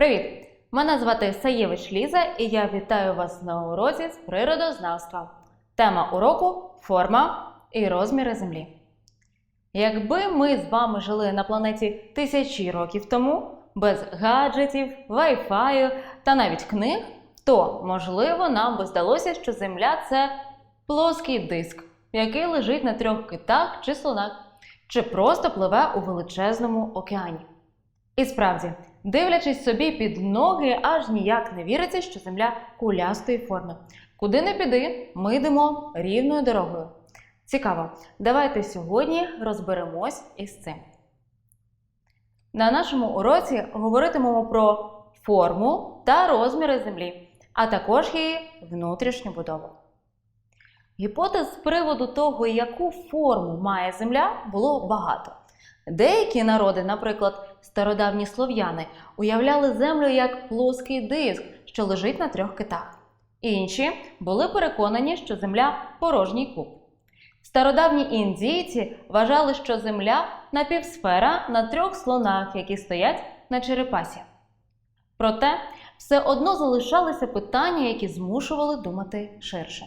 Привіт! Мене звати Саєвич Ліза, і я вітаю вас на уроці з природознавства. Тема уроку форма і розміри Землі. Якби ми з вами жили на планеті тисячі років тому, без гаджетів, вайфаю та навіть книг, то, можливо, нам би здалося, що Земля це плоский диск, який лежить на трьох китах чи слонах, чи просто пливе у величезному океані. І справді, дивлячись собі під ноги, аж ніяк не віриться, що земля кулястої форми. Куди не піди, ми йдемо рівною дорогою. Цікаво, давайте сьогодні розберемось із цим. На нашому уроці говоритимемо про форму та розміри землі, а також її внутрішню будову. Гіпотез з приводу того, яку форму має земля, було багато. Деякі народи, наприклад, стародавні слов'яни, уявляли землю як плоский диск, що лежить на трьох китах. Інші були переконані, що земля порожній куб. Стародавні індійці вважали, що земля напівсфера на трьох слонах, які стоять на черепасі. Проте все одно залишалися питання, які змушували думати ширше.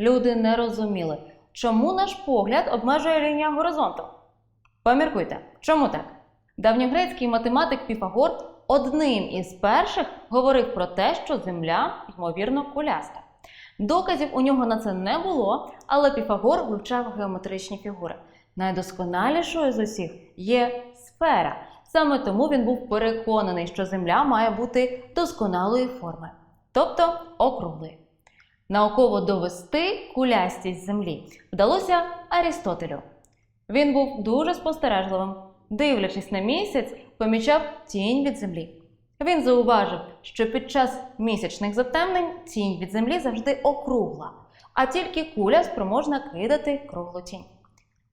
Люди не розуміли, чому наш погляд обмежує лінія горизонту. Поміркуйте, чому так? Давньогрецький математик Піфагор одним із перших говорив про те, що Земля, ймовірно, куляста. Доказів у нього на це не було, але Піфагор вивчав геометричні фігури. Найдосконалішою з усіх є сфера. Саме тому він був переконаний, що Земля має бути досконалої форми, тобто округлої. Науково довести кулястість Землі вдалося Арістотелю. Він був дуже спостережливим. Дивлячись на місяць, помічав тінь від землі. Він зауважив, що під час місячних затемнень тінь від землі завжди округла, а тільки куля спроможна кидати круглу тінь.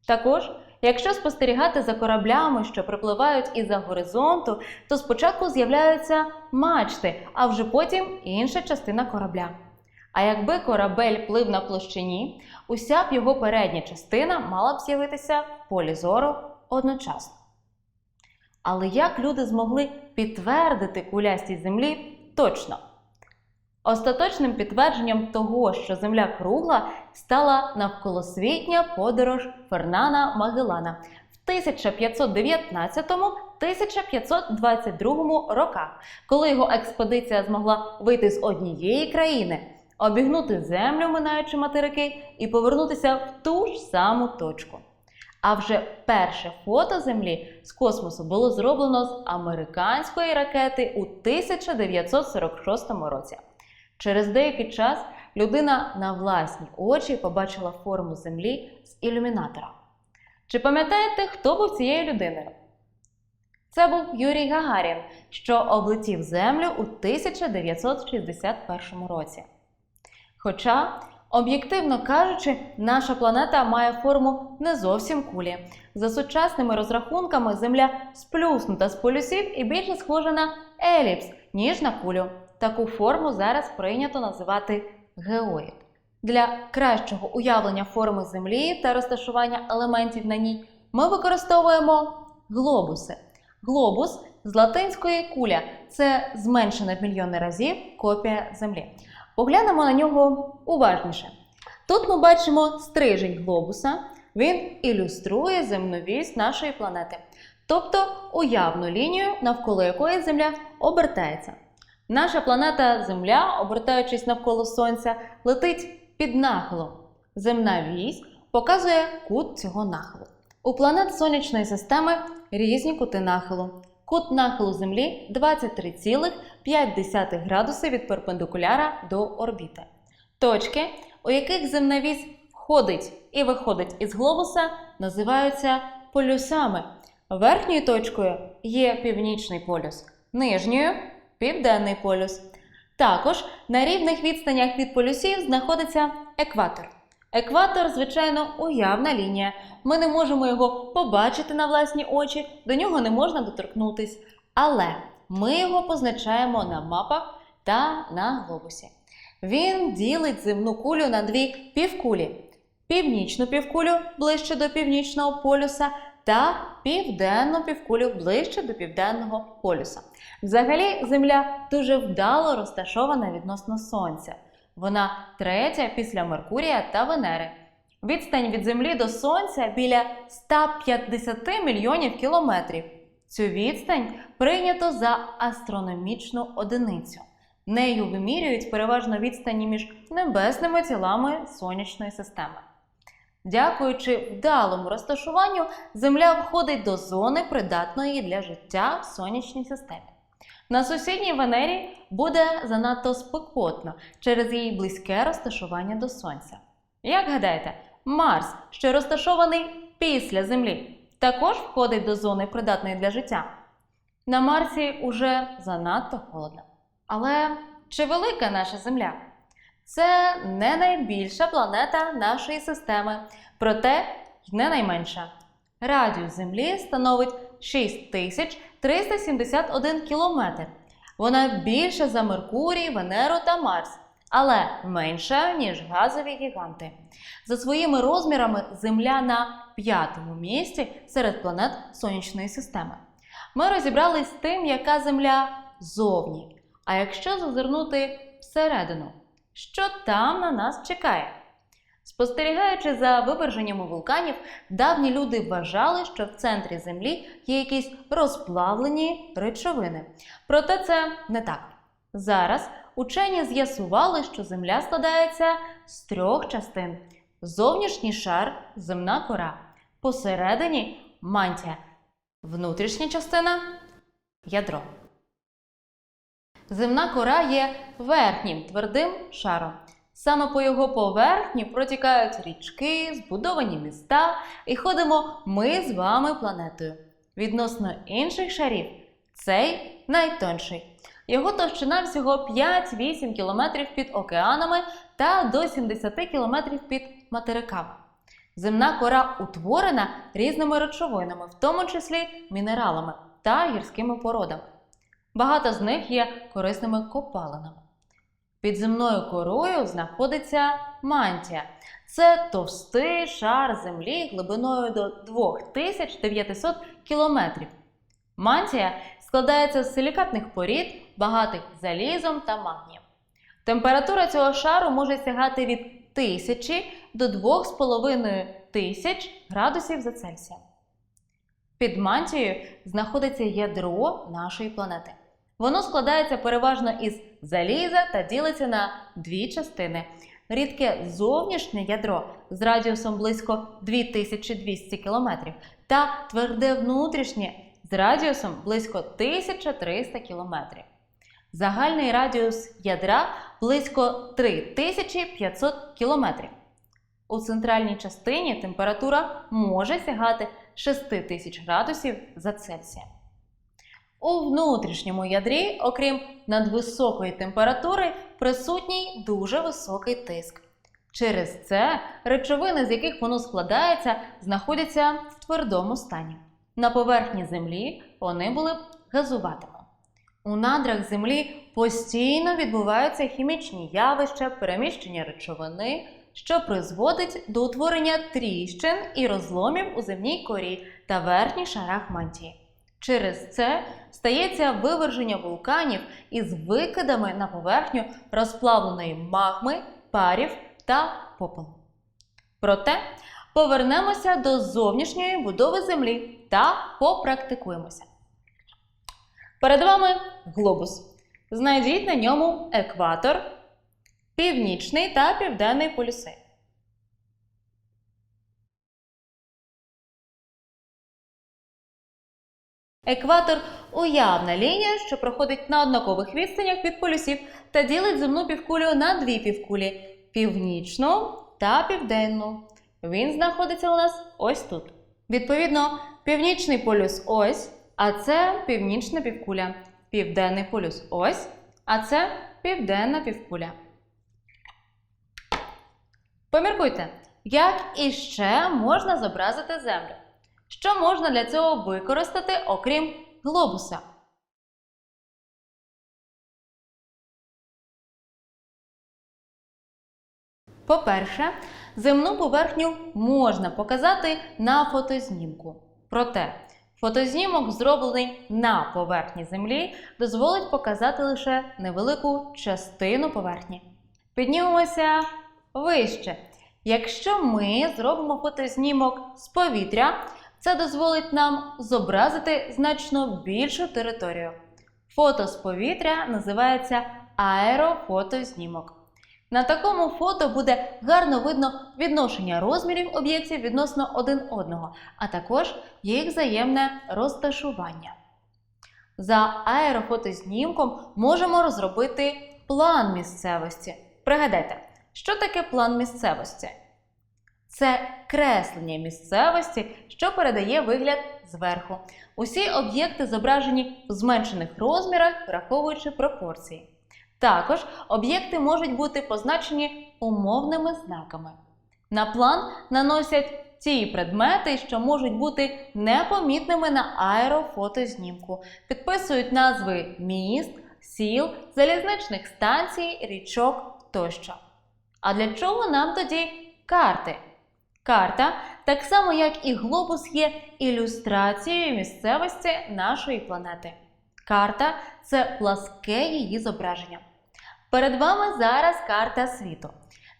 Також, якщо спостерігати за кораблями, що припливають із-за горизонту, то спочатку з'являються мачти, а вже потім інша частина корабля. А якби корабель плив на площині, уся б його передня частина мала б з'явитися в полі зору одночасно. Але як люди змогли підтвердити кулястість Землі точно? Остаточним підтвердженням того, що Земля кругла, стала навколосвітня подорож Фернана Магеллана в 1519-1522 роках, коли його експедиція змогла вийти з однієї країни, обігнути землю, минаючи материки, і повернутися в ту ж саму точку. А вже перше фото Землі з космосу було зроблено з американської ракети у 1946 році. Через деякий час людина на власні очі побачила форму Землі з ілюмінатора. Чи пам'ятаєте, хто був цією людиною? Це був Юрій Гагарін, що облетів Землю у 1961 році. Хоча, об'єктивно кажучи, наша планета має форму не зовсім кулі. За сучасними розрахунками Земля сплюснута з полюсів і більше схожа на еліпс, ніж на кулю. Таку форму зараз прийнято називати геоїд. Для кращого уявлення форми Землі та розташування елементів на ній ми використовуємо глобуси. Глобус з латинської куля це зменшена в мільйони разів копія Землі. Поглянемо на нього уважніше. Тут ми бачимо стрижень глобуса, він ілюструє земновість нашої планети, тобто уявну лінію, навколо якої Земля обертається. Наша планета Земля, обертаючись навколо Сонця, летить під нахилом. Земна вісь показує кут цього нахилу. У планет сонячної системи різні кути нахилу. Кут нахилу Землі 23,5 градуси від перпендикуляра до орбіти. Точки, у яких земна вісь входить і виходить із глобуса, називаються полюсами. Верхньою точкою є північний полюс, нижньою південний полюс. Також на рівних відстанях від полюсів знаходиться екватор. Екватор, звичайно, уявна лінія. Ми не можемо його побачити на власні очі, до нього не можна доторкнутись. Але ми його позначаємо на мапах та на глобусі. Він ділить земну кулю на дві півкулі: північну півкулю ближче до північного полюса та південну півкулю ближче до південного полюса. Взагалі, Земля дуже вдало розташована відносно Сонця. Вона третя після Меркурія та Венери. Відстань від Землі до Сонця біля 150 мільйонів кілометрів. Цю відстань прийнято за астрономічну одиницю. Нею вимірюють переважно відстані між небесними тілами сонячної системи. Дякуючи вдалому розташуванню, Земля входить до зони придатної для життя в сонячній системі. На сусідній Венері буде занадто спекотно через її близьке розташування до Сонця. Як гадаєте, Марс, що розташований після Землі, також входить до зони придатної для життя. На Марсі уже занадто холодно. Але чи велика наша Земля? Це не найбільша планета нашої системи, проте й не найменша. Радіус Землі становить 6371 кілометр. Вона більша за Меркурій, Венеру та Марс, але менша, ніж газові гіганти. За своїми розмірами Земля на п'ятому місці серед планет сонячної системи. Ми розібрались з тим, яка Земля зовні. А якщо зазирнути всередину, що там на нас чекає? Спостерігаючи за виверженнями вулканів, давні люди вважали, що в центрі Землі є якісь розплавлені речовини. Проте це не так. Зараз учені з'ясували, що Земля складається з трьох частин: зовнішній шар земна кора, посередині мантія, внутрішня частина ядро. Земна кора є верхнім твердим шаром. Саме по його поверхні протікають річки, збудовані міста, і ходимо ми з вами планетою. Відносно інших шарів, цей найтонший. Його товщина всього 5-8 км під океанами та до 70 км під материками. Земна кора утворена різними речовинами, в тому числі мінералами та гірськими породами. Багато з них є корисними копалинами. Під земною корою знаходиться мантія. Це товстий шар землі глибиною до 2900 кілометрів. Мантія складається з силікатних порід, багатих залізом та магнієм. Температура цього шару може сягати від 1000 до 2500 градусів за Цельсієм. Під мантією знаходиться ядро нашої планети. Воно складається переважно із заліза та ділиться на дві частини. Рідке зовнішнє ядро з радіусом близько 2200 км та тверде внутрішнє з радіусом близько 1300 км. Загальний радіус ядра близько 3500 км. У центральній частині температура може сягати 6000 градусів за Цельсієм. У внутрішньому ядрі, окрім надвисокої температури, присутній дуже високий тиск. Через це речовини, з яких воно складається, знаходяться в твердому стані. На поверхні Землі вони були б газуватими. У надрах Землі постійно відбуваються хімічні явища, переміщення речовини, що призводить до утворення тріщин і розломів у земній корі та верхніх шарах мантії. Через це стається виверження вулканів із викидами на поверхню розплавленої магми, парів та попелу. Проте повернемося до зовнішньої будови Землі та попрактикуємося. Перед вами глобус. Знайдіть на ньому екватор, північний та південний полюси. Екватор уявна лінія, що проходить на однакових відстанях від полюсів та ділить земну півкулю на дві півкулі північну та південну. Він знаходиться у нас ось тут. Відповідно, північний полюс ось, а це північна півкуля. Південний полюс ось, а це південна півкуля. Поміркуйте, як іще можна зобразити Землю? Що можна для цього використати, окрім глобуса? По-перше, земну поверхню можна показати на фотознімку. Проте фотознімок, зроблений на поверхні Землі, дозволить показати лише невелику частину поверхні. Піднімемося вище. Якщо ми зробимо фотознімок з повітря, це дозволить нам зобразити значно більшу територію. Фото з повітря називається аерофотознімок. На такому фото буде гарно видно відношення розмірів об'єктів відносно один одного, а також їх взаємне розташування. За аерофотознімком можемо розробити план місцевості. Пригадайте, що таке план місцевості? Це креслення місцевості, що передає вигляд зверху. Усі об'єкти зображені в зменшених розмірах, враховуючи пропорції. Також об'єкти можуть бути позначені умовними знаками. На план наносять ті предмети, що можуть бути непомітними на аерофотознімку, підписують назви міст, сіл, залізничних станцій, річок тощо. А для чого нам тоді карти? Карта, так само як і глобус, є ілюстрацією місцевості нашої планети. Карта це пласке її зображення. Перед вами зараз карта світу.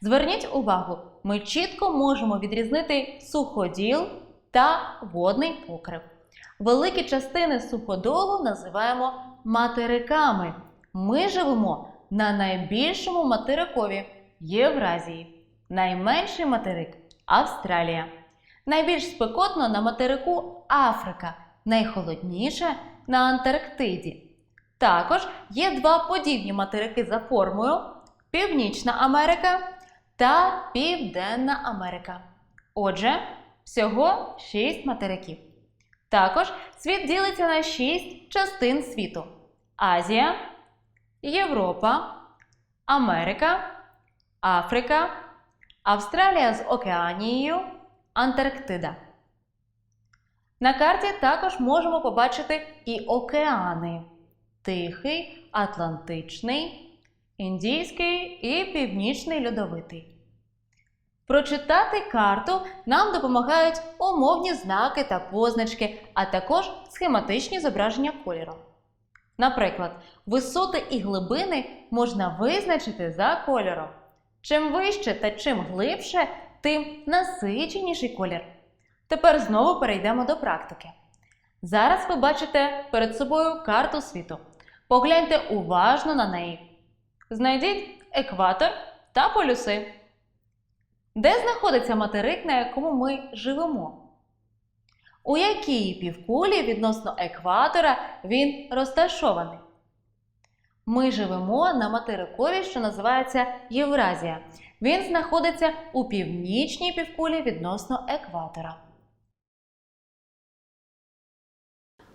Зверніть увагу, ми чітко можемо відрізнити суходіл та водний покрив. Великі частини суходолу називаємо материками. Ми живемо на найбільшому материкові Євразії, найменший материк Австралія. Найбільш спекотно на материку Африка, найхолодніше на Антарктиді. Також є два подібні материки за формою: Північна Америка та Південна Америка. Отже, всього 6 материків. Також світ ділиться на 6 частин світу: Азія, Європа, Америка, Африка, Австралія з Океанією, Антарктида. На карті також можемо побачити і океани: Тихий, Атлантичний, Індійський і Північний Льодовитий. Прочитати карту нам допомагають умовні знаки та позначки, а також схематичні зображення кольору. Наприклад, висоти і глибини можна визначити за кольором. Чим вище та чим глибше, тим насиченіший колір. Тепер знову перейдемо до практики. Зараз ви бачите перед собою карту світу. Погляньте уважно на неї. Знайдіть екватор та полюси. Де знаходиться материк, на якому ми живемо? У якій півкулі відносно екватора він розташований? Ми живемо на материкові, що називається Євразія. Він знаходиться у північній півкулі відносно екватора.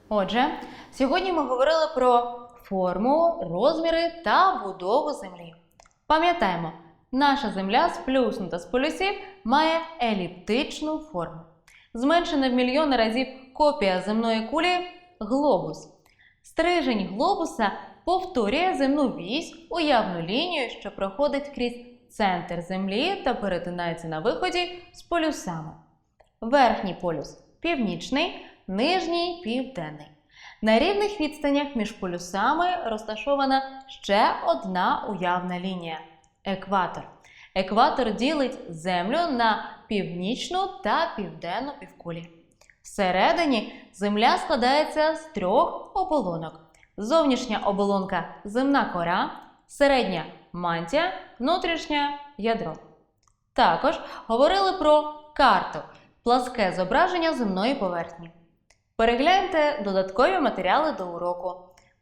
Отже, сьогодні ми говорили про форму, розміри та будову Землі. Пам'ятаємо, наша Земля сплюснута з полюсів має еліптичну форму. Зменшена в мільйони разів копія земної кулі глобус. Стрижень глобуса повторює земну вісь уявну лінію, що проходить крізь центр Землі та перетинається на виході з полюсами. Верхній полюс північний, нижній південний. На рівних відстанях між полюсами розташована ще одна уявна лінія екватор. Екватор ділить Землю на північну та південну півкулі. Всередині Земля складається з трьох оболонок: зовнішня оболонка земна кора, середня мантія, внутрішнє ядро. Також говорили про карту пласке зображення земної поверхні. Перегляньте додаткові матеріали до уроку.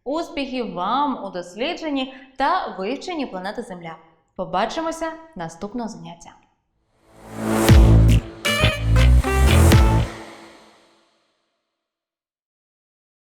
Успіхів вам у дослідженні та вивченні планети Земля. Побачимося наступного заняття!